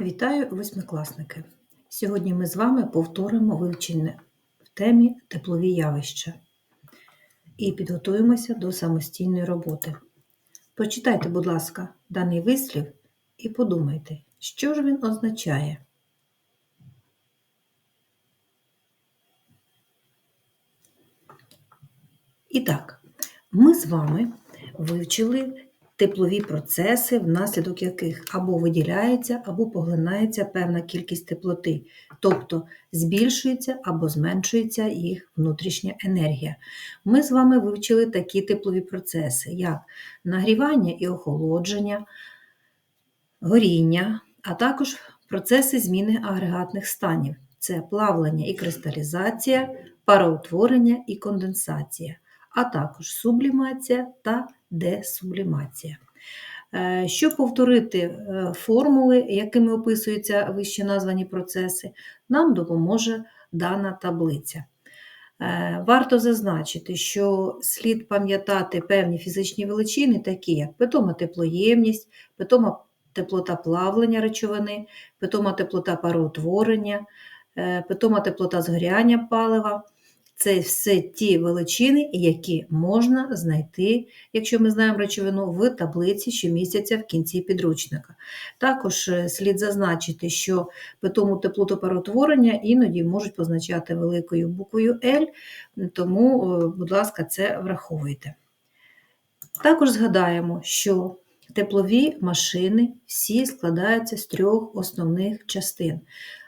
Вітаю восьмикласники! Сьогодні ми з вами повторимо вивчення в темі теплові явища і підготуємося до самостійної роботи. Прочитайте, будь ласка, даний вислів і подумайте, що ж він означає. І так, ми з вами вивчили теплові процеси, внаслідок яких або виділяється, або поглинається певна кількість теплоти, тобто збільшується або зменшується їх внутрішня енергія. Ми з вами вивчили такі теплові процеси, як нагрівання і охолодження, горіння, а також процеси зміни агрегатних станів. Це плавлення і кристалізація, пароутворення і конденсація, а також сублімація та десублімація. Е, щоб повторити е, формули, якими описуються вище названі процеси, нам допоможе дана таблиця. Е, варто зазначити, що слід пам'ятати певні фізичні величини, такі як питома теплоємність, питома теплота плавлення речовини, питома теплота пароутворення, питома теплота згоряння палива. Це все ті величини, які можна знайти, якщо ми знаємо речовину, в таблиці, що містяться в кінці підручника. Також е, слід зазначити, що питому теплоту паротворення іноді можуть позначати великою буквою L, тому, е, будь ласка, це враховуйте. Також згадаємо, що теплові машини всі складаються з трьох основних частин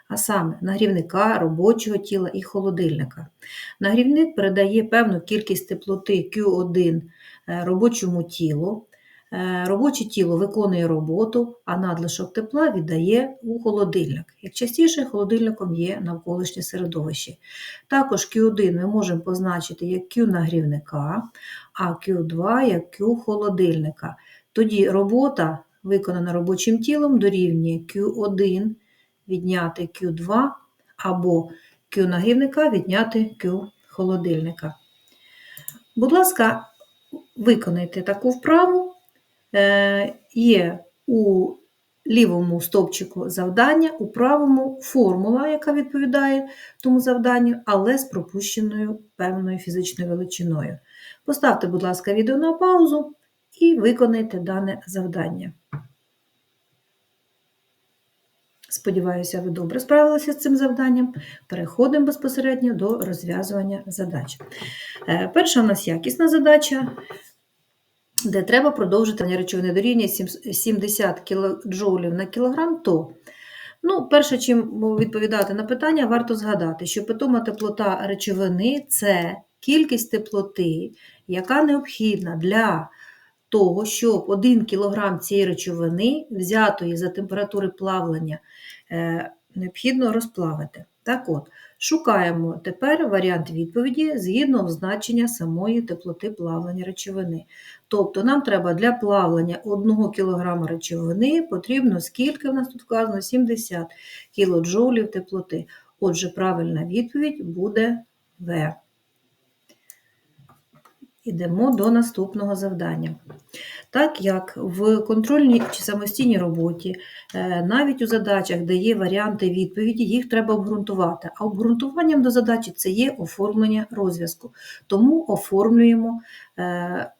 а саме нагрівника, робочого тіла і холодильника. Нагрівник передає певну кількість теплоти Q1 е, робочому тілу. Е, робоче тіло виконує роботу, а надлишок тепла віддає у холодильник. Як частіше, холодильником є навколишнє середовище. Також Q1 ми можемо позначити як Q нагрівника, а Q2 як Q холодильника. Тоді робота, виконана робочим тілом, дорівнює Q1 відняти Q2 або Q нагрівника відняти Q холодильника. Будь ласка, виконайте таку вправу. Е, Є у лівому стовпчику завдання, у правому формула, яка відповідає тому завданню, але з пропущеною певною фізичною величиною. Поставте, будь ласка, відео на паузу і виконайте дане завдання. Сподіваюся, ви добре справилися з цим завданням. Переходимо безпосередньо до розв'язування задач. Е, перша у нас якісна задача, де треба продовжити речовини дорівнює 70 кДж на кілограм, то Ну, перше, чим відповідати на питання, варто згадати, що питома теплота речовини це кількість теплоти, яка необхідна для того, щоб 1 кг цієї речовини, взятої за температури плавлення, е, необхідно розплавити. Так от, Шукаємо тепер варіант відповіді згідно значення самої теплоти плавлення речовини. Тобто нам треба для плавлення 1 кг речовини потрібно, скільки в нас тут вказано, 70 кДж теплоти. Отже, правильна відповідь буде В. Йдемо до наступного завдання. Так як в контрольній чи самостійній роботі, е, навіть у задачах, де є варіанти відповіді, їх треба обґрунтувати. А обґрунтуванням до задачі це є оформлення розв'язку. Тому оформлюємо е,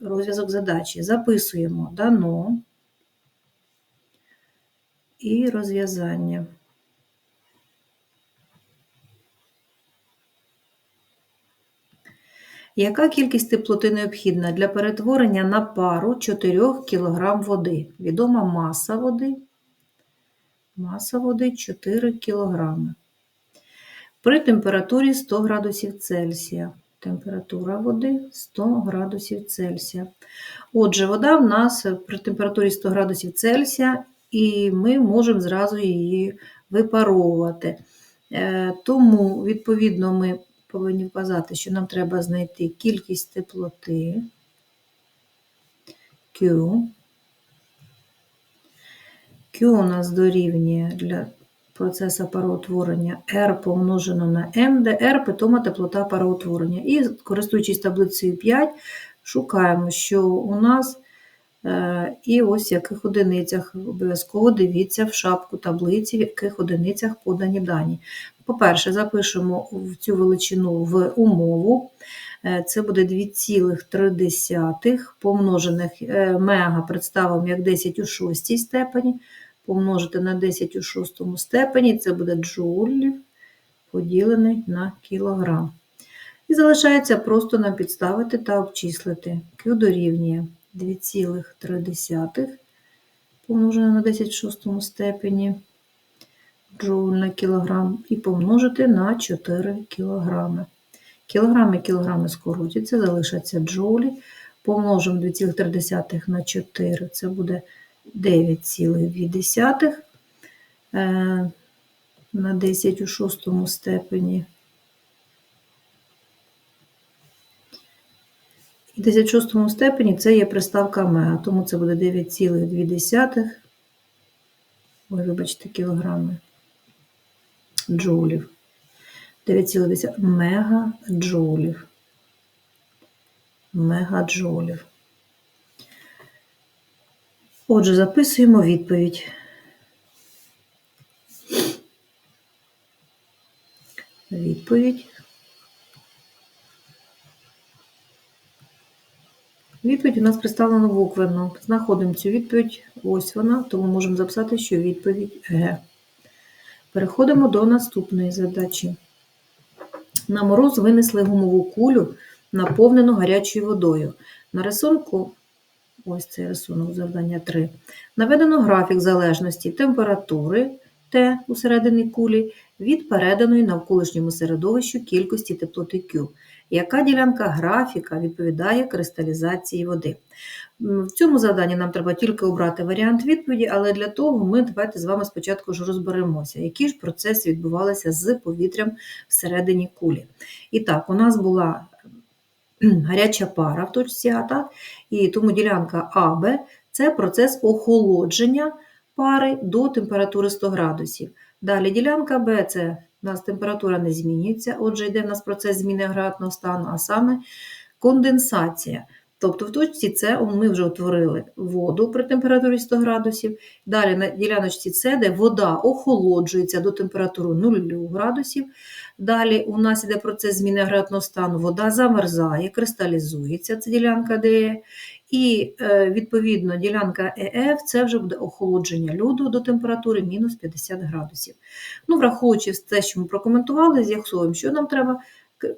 розв'язок задачі. Записуємо дано і розв'язання. Яка кількість теплоти необхідна для перетворення на пару 4 кг води? Відома маса води. Маса води 4 кг. При температурі 100 градусів Цельсія. Температура води 100 градусів Цельсія. Отже, вода в нас при температурі 100 градусів Цельсія, і ми можемо зразу її випаровувати. Е, тому, відповідно, ми повинні вказати, що нам треба знайти кількість теплоти Q. Q у нас дорівнює для процесу пароутворення R помножено на M, де R питома теплота пароутворення. І, користуючись таблицею 5, шукаємо, що у нас І ось в яких одиницях обов'язково дивіться в шапку таблиці, в яких одиницях подані дані. По-перше, запишемо цю величину в умову. Е, Це буде 2,3 помножених е, мега представимо як 10 у шостій степені. Помножити на 10 у шостому степені, це буде джоулів поділений на кілограм. І залишається просто нам підставити та обчислити. Q дорівнює 2,3 помножене на 10 в шостому степені джоуль на кілограм і помножити на 4 кілограми. Кілограми кілограми скоротяться, залишаться джоулі. Помножимо 2,3 на 4, це буде 9,2 е, на 10 у шостому степені. І 10 шостому степені це є приставка мега, тому це буде 9,2. Ой, вибачте, кілограми джоулів. 9,10 мегаджоулів. Мегаджоулів. Отже, записуємо відповідь. Відповідь. Відповідь у нас представлена буквенно. Знаходимо цю відповідь. Ось вона, тому можемо записати, що відповідь Г. Переходимо до наступної задачі. На мороз винесли гумову кулю, наповнену гарячою водою. На рисунку, ось цей рисунок завдання 3, наведено графік залежності температури Т у середині кулі від переданої навколишньому середовищу кількості теплоти Q. Яка ділянка графіка відповідає кристалізації води? В цьому завданні нам треба тільки обрати варіант відповіді, але для того ми давайте з вами спочатку ж розберемося, які ж процеси відбувалися з повітрям всередині кулі. І так, у нас була гаряча пара в точці А, так? і тому ділянка АБ це процес охолодження пари до температури 100 градусів. Далі ділянка Б це у нас температура не змінюється, отже, йде в нас процес зміни агрегатного стану, а саме конденсація. Тобто в точці С ми вже утворили воду при температурі 100 градусів. Далі на діляночці С, де вода охолоджується до температури 0 градусів. Далі у нас йде процес зміни агрегатного стану, вода замерзає, кристалізується, це ділянка Д. І, е, відповідно, ділянка ЕФ це вже буде охолодження льоду до температури мінус 50 градусів. Ну, Враховуючи те, що ми прокоментували, з'ясуємо, що нам треба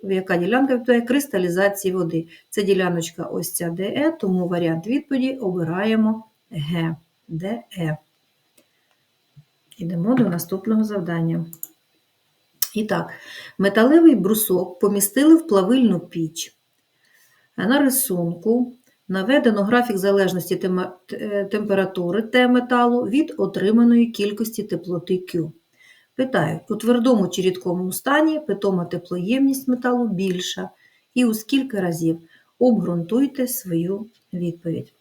яка ділянка відповідає кристалізації води. Це діляночка ось ця ДЕ, тому варіант відповіді обираємо Г, ДЕ. Йдемо до наступного завдання. І так, металевий брусок помістили в плавильну піч. На рисунку наведено графік залежності температури Т металу від отриманої кількості теплоти Q. Питають, у твердому чи рідкому стані питома теплоємність металу більша. І у скільки разів обґрунтуйте свою відповідь.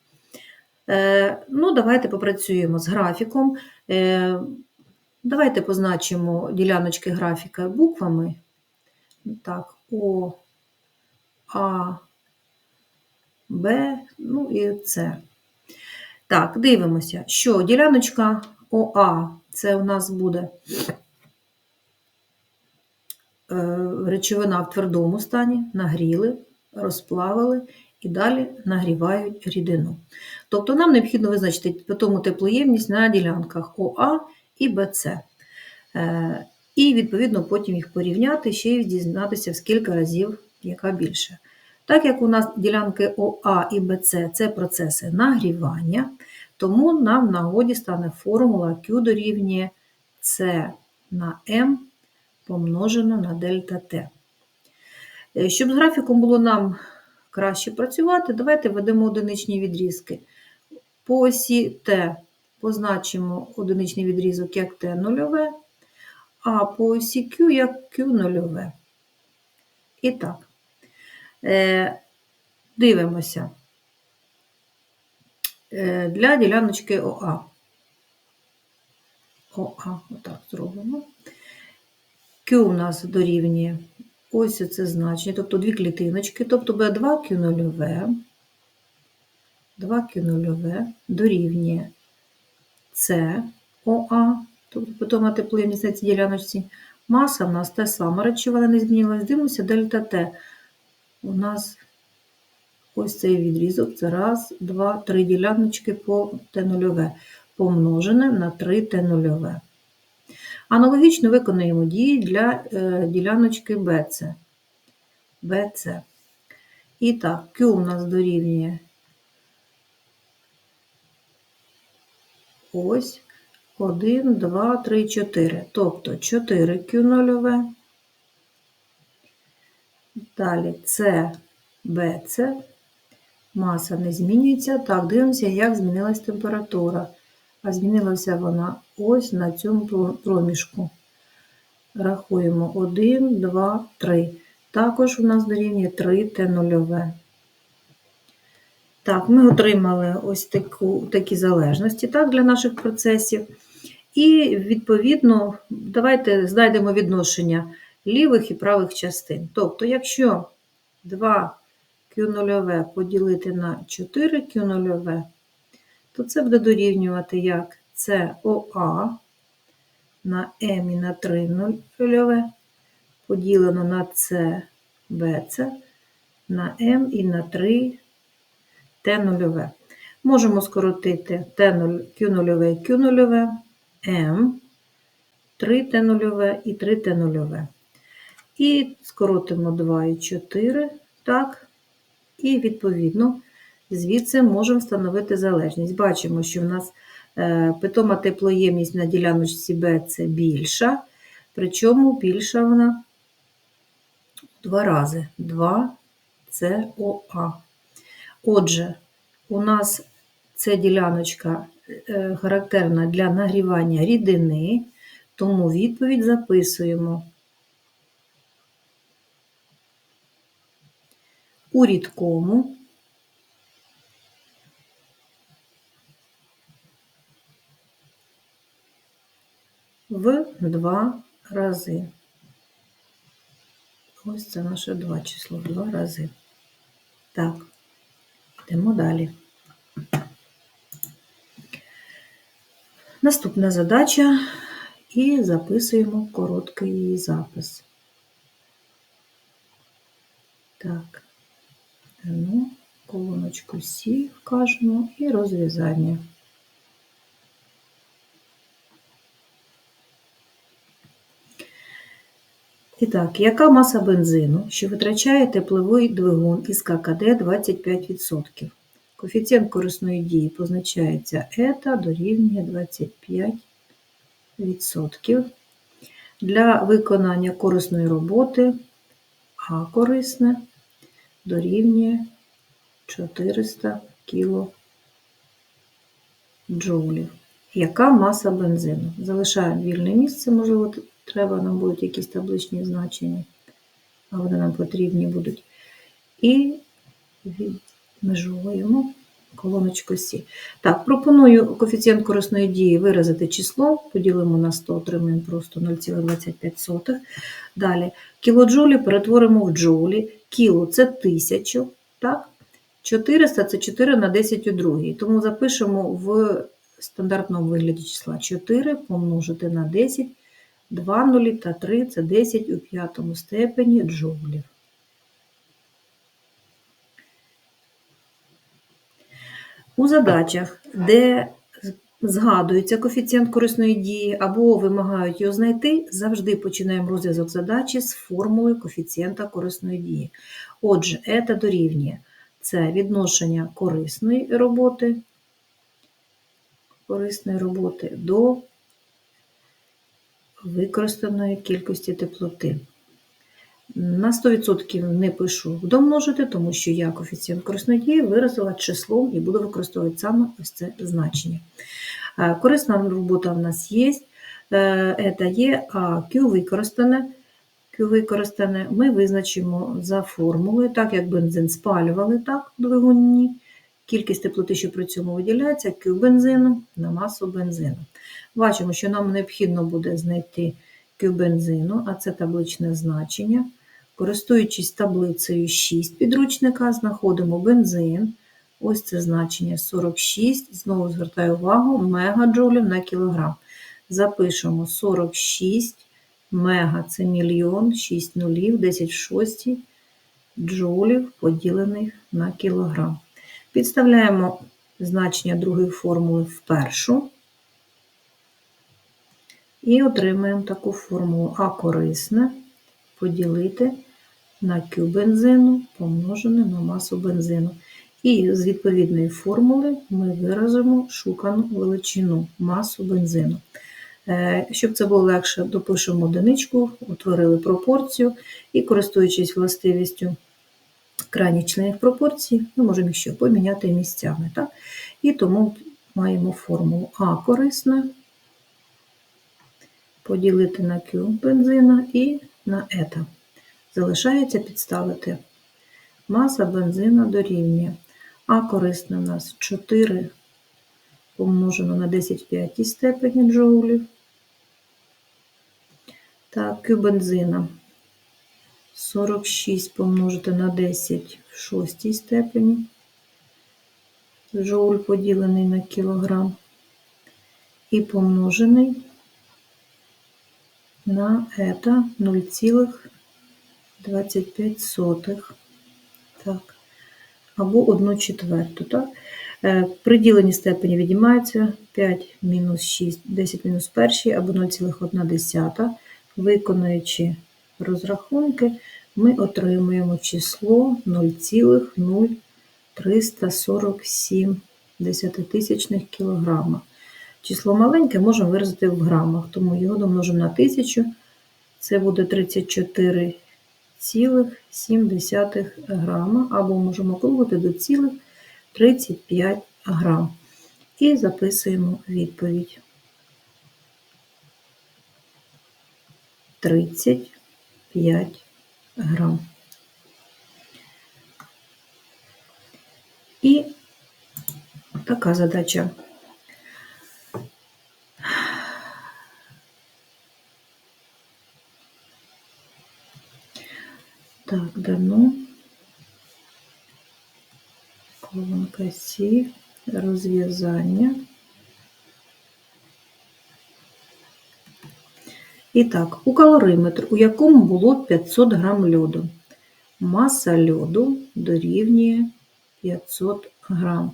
Е, ну, Давайте попрацюємо з графіком. Е, Давайте позначимо діляночки графіка буквами. Так, О, А, Б, ну і С. Так, дивимося, що діляночка ОА це у нас буде Е, речовина в твердому стані, нагріли, розплавили і далі нагрівають рідину. Тобто нам необхідно визначити питому теплоємність на ділянках ОА і БЦ. Е, і, відповідно, потім їх порівняти ще й дізнатися в скільки разів, яка більше. Так як у нас ділянки ОА і БЦ це процеси нагрівання, тому нам в нагоді стане формула Q дорівнює С на М помножено на дельта Т. Е, щоб з графіком було нам краще працювати, давайте введемо одиничні відрізки. По осі Т позначимо одиничний відрізок як Т нульове, а по осі Q як Q нульове. І так, дивимося е, для діляночки ОА. ОА, отак зробимо. Q у нас дорівнює ось це значення, тобто дві клітиночки, тобто B2 Q0V 2Q0 дорівнює СОА, тобто питома тепловій на цій діляночці. Маса в нас та сама речова, вона не змінилась. Дивимося дельта Т. У нас ось цей відрізок. Це раз, два, три діляночки по Т0 помножене на 3 Т0. Аналогічно виконуємо дії для е, діляночки BC. BC. І так, Q у нас дорівнює ось 1, 2, 3, 4. Тобто 4Q0. Далі С, BC. Маса не змінюється. Так, дивимося, як змінилась температура. А змінилася вона ось на цьому проміжку. Рахуємо 1, 2, 3. Також у нас дорівнює 3 Т0. Так, ми отримали ось таку, такі залежності так, для наших процесів. І, відповідно, давайте знайдемо відношення лівих і правих частин. Тобто, якщо 2 Q0 поділити на 4 Q0, то це буде дорівнювати як СОА на М і на 3 нульове поділено на БЦ на М і на 3 Т нульове. Можемо скоротити Q нульове і Q нульове, М, 3 Т нульове і 3 Т нульове. І скоротимо 2 і 4, так, і відповідно звідси можемо встановити залежність. Бачимо, що в нас е, питома теплоємність на діляночці Б це більша, причому більша вона два рази 2 СОА. Отже, у нас ця діляночка е, характерна для нагрівання рідини, тому відповідь записуємо. У рідкому в два рази. Ось це наше два число два рази. Так, йдемо далі. Наступна задача і записуємо короткий запис. Так, ну, колоночку Сі вкажемо і розв'язання. І так, яка маса бензину, що витрачає тепловий двигун із ККД 25%? Коефіцієнт корисної дії позначається ета дорівнює 25%. Для виконання корисної роботи А корисне дорівнює 400 кг. Яка маса бензину? Залишаємо вільне місце, можливо, треба нам будуть якісь табличні значення, а вони нам потрібні будуть. І відмежовуємо колоночку Сі. Так, пропоную коефіцієнт корисної дії виразити число, поділимо на 100, отримаємо просто 0,25. Далі, кілоджолі перетворимо в джоулі. Кіло це 1000, так? 400 це 4 на 10 у другій. Тому запишемо в стандартному вигляді числа 4 помножити на 10, 2 нулі та 3 це 10 у п'ятому степені джоулів. У задачах, де згадується коефіцієнт корисної дії або вимагають його знайти, завжди починаємо розв'язок задачі з формули коефіцієнта корисної дії. Отже, ета дорівнює це відношення корисної роботи, корисної роботи до використаної кількості теплоти. На 100% не пишу домножити, тому що я коефіцієнт корисної виразила числом і буду використовувати саме ось це значення. Е, корисна робота в нас є, це є, а Q використане. Q використане ми визначимо за формулою, так як бензин спалювали так, в двигуні. Кількість теплоти, що при цьому виділяється, Q бензину на масу бензину. Бачимо, що нам необхідно буде знайти Q бензину, а це табличне значення. Користуючись таблицею 6 підручника, знаходимо бензин Ось це значення 46. Знову звертаю увагу, мегаджоулів на кілограм. Запишемо 46 мега це мільйон, 6 нулів, 10 в шостій джоулів поділених на кілограм. Підставляємо значення другої формули в першу і отримаємо таку формулу А корисне поділити на Q бензину помножене на масу бензину. І з відповідної формули ми виразимо шукану величину масу бензину. Е, Щоб це було легше, допишемо одиничку, утворили пропорцію і, користуючись властивістю крайніх членів пропорції, ми можемо їх ще поміняти місцями. Так? І тому маємо формулу А корисна поділити на Q бензина і на ета. Залишається підставити. Маса бензина дорівнює. А корисна у нас 4 помножено на 10 в п'ятій степені джоулів. Так, Q бензина 46 помножити на 10 в шостій степені. Джоуль поділений на кілограм. І помножений на это 0,25. Так. Або 1 четверту. Так? Е, При діленні степені віднімається 5 мінус 6, 10 мінус 1 або 0,1. Виконуючи розрахунки, ми отримуємо число 0,0347 десятитисячних кілограма. Число маленьке можемо виразити в грамах, тому його домножимо на 1000, це буде 34,7 грама, або можемо округлити до цілих 35 грам. І записуємо відповідь. 35 грам. І така задача. Так, дано. Колонка Сі, розв'язання. І так, у калориметр, у якому було 500 грам льоду. Маса льоду дорівнює 500 грам.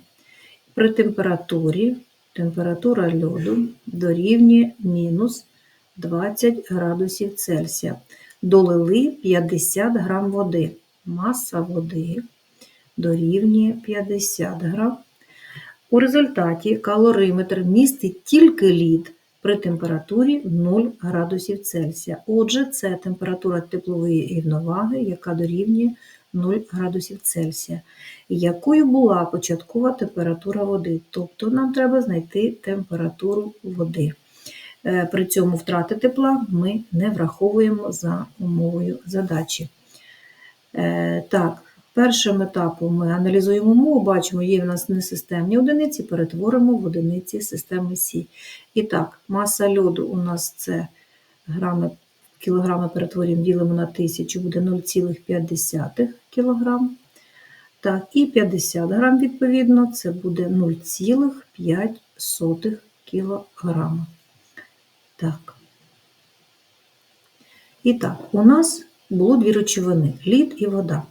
При температурі температура льоду дорівнює мінус 20 градусів Цельсія. Долили 50 грам води. Маса води дорівнює 50 грам. У результаті калориметр містить тільки лід при температурі 0 градусів Цельсія. Отже, це температура теплової рівноваги, яка дорівнює 0 градусів Цельсія. Якою була початкова температура води? Тобто нам треба знайти температуру води. Е, При цьому втрати тепла ми не враховуємо за умовою задачі. Е, Так, першим етапом ми аналізуємо умову, бачимо, є в нас несистемні одиниці, перетворимо в одиниці системи Сі. І так, маса льоду у нас це грами, кілограми перетворюємо, ділимо на 1000, буде 0,5 кг. Так, і 50 грам, відповідно, це буде 0,5 кг. Так. І так, у нас було дві речовини лід і вода.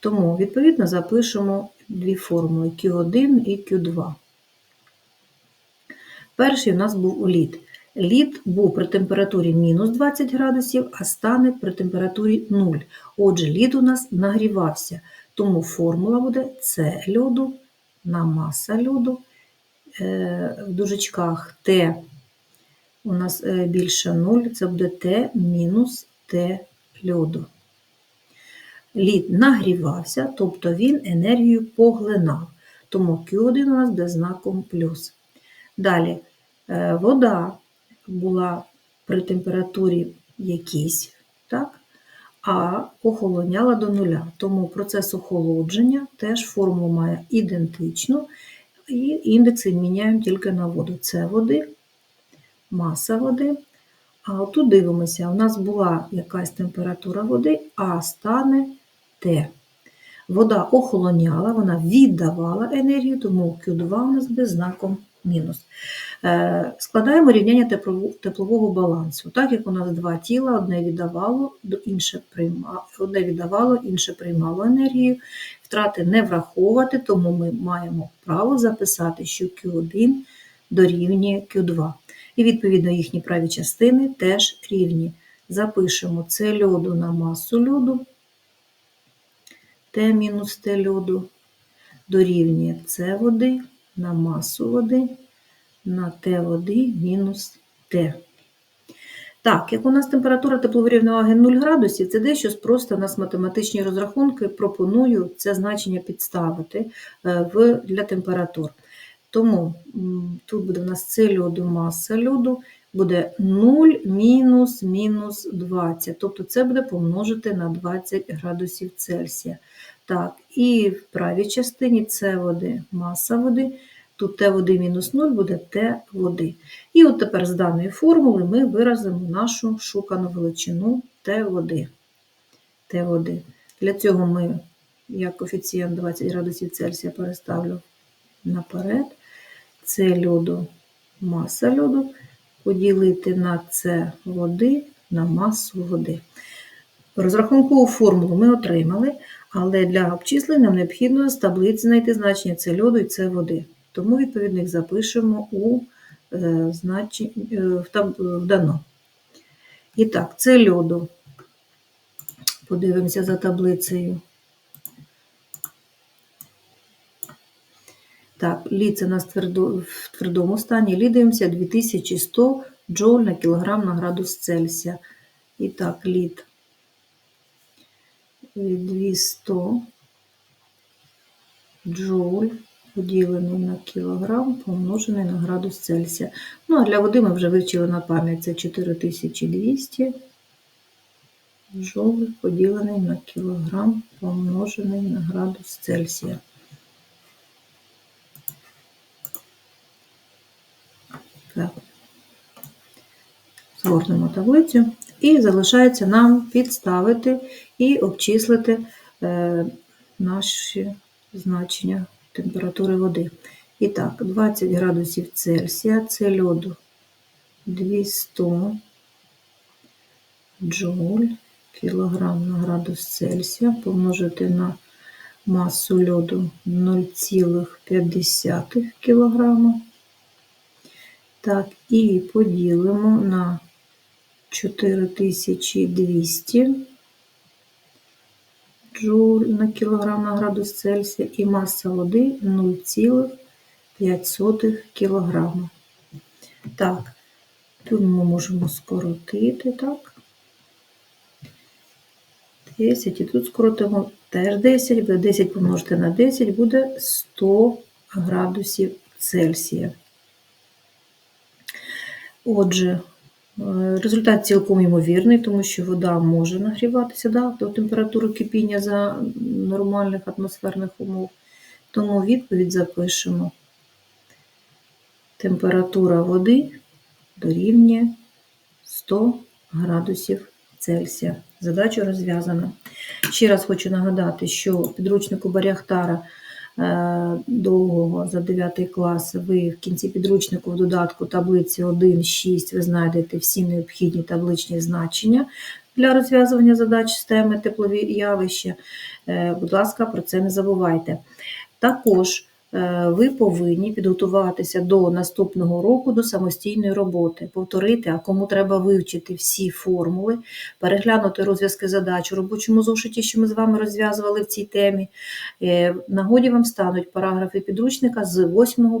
Тому, відповідно, запишемо дві формули Q1 і Q2. Перший у нас був лід. Лід був при температурі мінус 20 градусів, а стане при температурі 0. Отже, лід у нас нагрівався. Тому формула буде С льоду на маса льоду. Е, В дужечках Т у нас е, більше 0, це буде Т мінус Т льоду. Лід нагрівався, тобто він енергію поглинав. Тому Q1 у нас буде знаком плюс. Далі е, вода була при температурі якійсь, так? а охолоняла до нуля. Тому процес охолодження теж формулу має ідентичну, і індекси міняємо тільки на воду. Це води, маса води. А отут дивимося, у нас була якась температура води, а стане Т. вода охолоняла, вона віддавала енергію, тому Q2 у нас буде знаком мінус. Е, Складаємо рівняння теплового балансу. Так як у нас два тіла, одне віддавало, інше приймало, одне віддавало, інше приймало енергію. Втрати не враховувати, тому ми маємо право записати, що Q1 дорівнює Q2. І відповідно їхні праві частини теж рівні. Запишемо С льоду на масу льоду, Т мінус Т льоду дорівнює С води на масу води на Т води мінус Т. Так, як у нас температура теплової рівноваги 0 градусів, це дещо просто у нас математичні розрахунки пропоную це значення підставити е, для температур. Тому тут буде у нас С льоду, маса льоду, буде 0 мінус мінус 20. Тобто це буде помножити на 20 градусів Цельсія. Так, і в правій частині С води, маса води, тут Т води мінус 0 буде Т води. І от тепер з даної формули ми виразимо нашу шукану величину Т води. Т води. Для цього ми, як коефіцієнт 20 градусів Цельсія, переставлю наперед. Це льоду, маса льоду, поділити на С води на масу води. Розрахункову формулу ми отримали, але для обчислень нам необхідно з таблиці знайти значення С льоду і С води. Тому, відповідно, їх запишемо у е, значень, е, в, таб, в дано. І так, С льоду. Подивимося за таблицею. Так, лід це у нас в твердому стані. Лід дивимося 2100 джоуль на кілограм на градус Цельсія. І так, лід 200 джоуль поділений на кілограм, помножений на градус Цельсія. Ну, а для води ми вже вивчили на пам'ять. Це 4200 джоуль поділений на кілограм, помножений на градус Цельсія. Згорнемо таблицю. І залишається нам підставити і обчислити е, наші значення температури води. І так, 20 градусів Цельсія, це льоду 200 джоуль, кілограм на градус Цельсія, помножити на масу льоду 0,5 кілограма. Так, і поділимо на 4200 джоуль на кілограм на градус Цельсія і маса води 0,5 кілограма. Так, тут ми можемо скоротити, так. 10, і тут скоротимо теж 10, буде 10 помножити на 10, буде 100 градусів Цельсія. Отже, е, результат цілком ймовірний, тому що вода може нагріватися да, до температури кипіння за нормальних атмосферних умов. Тому відповідь запишемо. Температура води дорівнює 100 градусів Цельсія. Задача розв'язана. Ще раз хочу нагадати, що підручнику Баряхтара довгого за 9 клас ви в кінці підручнику в додатку таблиці 1, 6 ви знайдете всі необхідні табличні значення для розв'язування задач з теми теплові явища. Е, Будь ласка, про це не забувайте. Також е, ви повинні підготуватися до наступного року до самостійної роботи, повторити, а кому треба вивчити всі формули, переглянути розв'язки задач у робочому зошиті, що ми з вами розв'язували в цій темі. Е, нагоді вам стануть параграфи підручника з 8